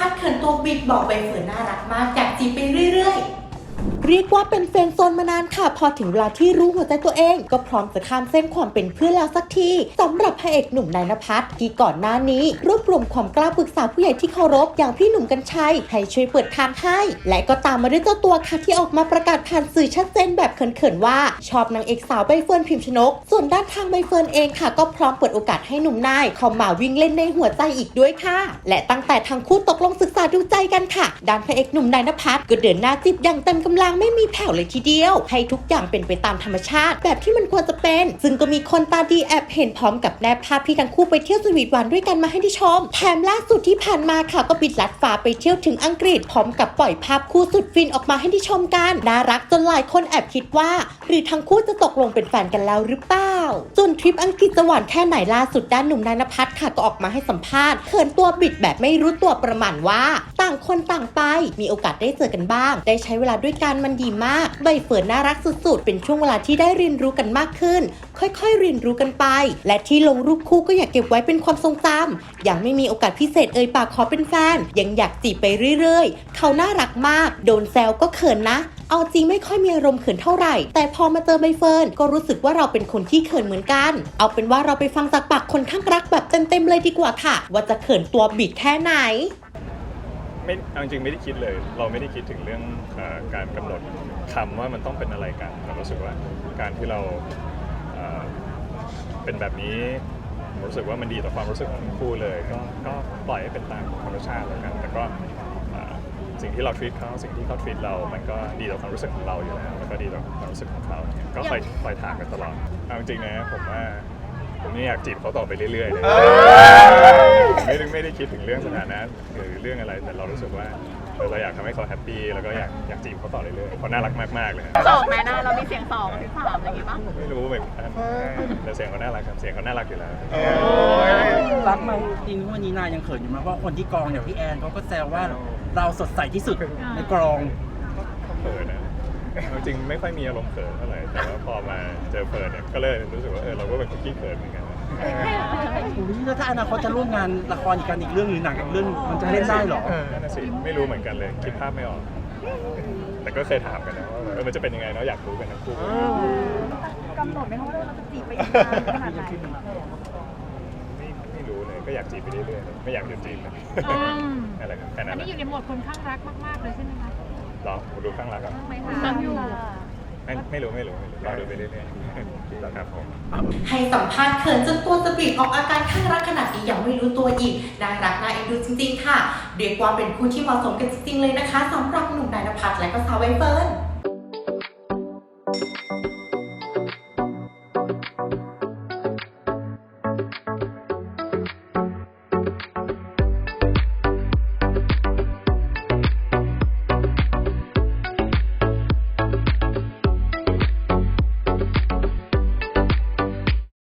พัดเขินตัวบิดบอกใบเฟิร์นน่ารักมากอยากจีบไปเรื่อย ๆ เรียกว่าเป็นเฟนโซนมานานค่ะ พอถึงเวลาที่รู้หัวใจตัวเอง ก็พร้อมจะข้ามเส้นความเป็นเพื่อนแล้วสักทีสำหรับพระเอกหนุ่มนายนภัสที่ก่อนหน้านี้ รวบรวมความกล้าปรึกษาผู้ใหญ่ที่เคารพอย่างพี่หนุ่มกัญชัย ให้ช่วยเปิดทางให้ และก็ตามมาด้วยเจ้าตัวค่ะที่ออกมาประกาศผ่านสื่อชัดเจนแบบเขินๆว่า ชอบนางเอกสาวใบเฟิร์นพิมพ์ชนก ส่วนด้านทางใบเฟิร์นเองค่ะ ก็พร้อมเปิดโอกาสให้หนุ่มนายเข้ามาวิ่งเล่นในหัวใจอีกด้วยค่ะ และตั้งแต่ทั้งคู่ตกลงศึกษาดูใจกันค่ะด้านพระเอกหนุ่มนายนภัสก็เดินหน้าจีบอย่างเต็มกำลังไม่มีแผ่วเลยทีเดียว ให้ทุกอย่างเป็นไปตามธรรมชาติ แบบที่มันควรจะเป็น ซึ่งก็มีคนตาดีแอบเห็นพร้อมกับแนบภาพที่ทั้งคู่ไปเที่ยวสวีทหวานด้วยกันมาให้ได้ชม แถมล่าสุดที่ผ่านมาค่ะก็บิดลัดฟ้าไปเที่ยวถึงอังกฤษ พร้อมกับปล่อยภาพคู่สุดฟินออกมาให้ได้ชมกันน่ารักจนหลายคนแอบคิดว่า หรือทั้งคู่จะตกลงเป็นแฟนกันแล้วหรือเปล่าส่วนทริปอังกฤษจะหวานแค่ไหนล่าสุดด้านหนุ่มนายนภัสค่ะก็ออกมาให้สัมภาษณ์เขินตัวบิดแบบไม่รู้ตัวประมาณว่า ต่างคนต่างไป มีโอกาสได้เจอกันบ้าง ได้ใช้เวลาด้วยกันมันดีมาก ใบเฟิร์นน่ารักสุดๆ เป็นช่วงเวลาที่ได้เรียนรู้กันมากขึ้น ค่อยๆ เรียนรู้กันไป และที่ลงรูปคู่ก็อยากเก็บไว้เป็นความทรงจำยังไม่มีโอกาสพิเศษเอ่ยปากขอเป็นแฟน ยังอยากจีบไปเรื่อยๆ เขาน่ารักมาก โดนแซวก็เขินนะเอาจริงไม่ค่อยมีอารมณ์เขินเท่าไหร่ แต่พอมาเจอใบเฟิร์นก็รู้สึกว่าเราเป็นคนที่เขินเหมือนกัน เอาเป็นว่าเราไปฟังจากปากคนข้างรักแบบเต็มๆเลยดีกว่าค่ะ ว่าจะเขินตัวบิดแค่ไหน ไม่เอาจริงๆไม่ได้คิดเลย เราไม่ได้คิดถึงเรื่องเออการกำหนดคำว่ามันต้องเป็นอะไรกันเรารู้สึกว่าการที่เราเอ่อเป็นแบบนี้ผมรู้สึกว่ามันดีต่อความรู้สึกของทั้งคู่เลยก็ก็ปล่อยให้เป็นตามธรรมชาติแล้วกัน แต่ก็เอ่อสิ่งที่เรา treat เขาสิ่งที่เขา treat เรา มันก็ดีต่อความรู้สึกของเราอยู่แล้วแล้วก็ดีต่อความรู้สึกของเขาก็คอยคอยถามกันตลอดเอาจริงๆนะผมว่า ผมนี่อยากจีบเขาต่อไปเรื่อยๆเลยไม่ได้ไม่ได้คิดถึงเรื่องสถานะหรือเรื่องอะไรแต่เรารู้สึกว่าเออเราอยากทำให้เขาแฮปปี้แล้วก็อยากอยากจีบเขาต่อเรื่อยๆเขาน่ารักมากๆเลยสองไหมนะเรามีเสียงสองหรือสามอะไรอย่างงี้ป่ะไม่รู้เหมือนกันแต่เสียงเขาน่ารักครับเสียงเขาน่ารักอยู่แล้ว รักไหมจริงๆวันนี้นายยังเขินอยู่ไหมเพราะคนที่กองอย่างพี่แอนเขาก็แซวว่าเราสดใสที่สุดในกองเฟิร์นนะเอา จริงไม่ค่อยมีอารมณ์เขินเท่าไหร่แต่ว่าพอมาเจอเฟิร์นเนี่ยก็เลยรู้สึกว่าเออเราก็เป็นคนขี้เขินเหมือนกันนะแล้วถ้าอนาคตจะร่วมงานละครอีกกันอีกเรื่องหรือหนังอีกเรื่องมันจะเล่นได้เหรอนั่นน่ะสิไม่รู้เหมือนกันเลยคิดภาพไม่ออก แต่ก็เคยถามกันนะว่าเออมันจะเป็นยังไงเนาะอยากรู้กันทั้งคู่กำหนดไหมคะว่าเราจะจีบไปอีกนานขนาดไหนไม่ไม่รู้เลยก็อยากจีบไปเรื่อยๆไม่อยากหยุดจีบนะอะไรครับแค่อันั้นนนี้แหละอยู่ในโหมดคนข้างรักมากๆเลยใช่ไหมคะ รอผมดูข้างหลังครับไหมคะตั้งอยู่ไม่ไม่รู้ไม่รู้ไม่รู้รอดูไปเรื่อยๆครับผม ให้สัมภาษณ์เขินจนตัวจะบีบออกอาการข้างรักขนาดนี้ยังไม่รู้ตัวอีกน่ารักน่าเอ็นดูจริงๆ ค่ะเรียกว่าเป็นคู่ที่เหมาะสมกันจริงๆเลยนะคะสำหรับหนุ่มนายนภัสและก็สาวใบเฟิร์น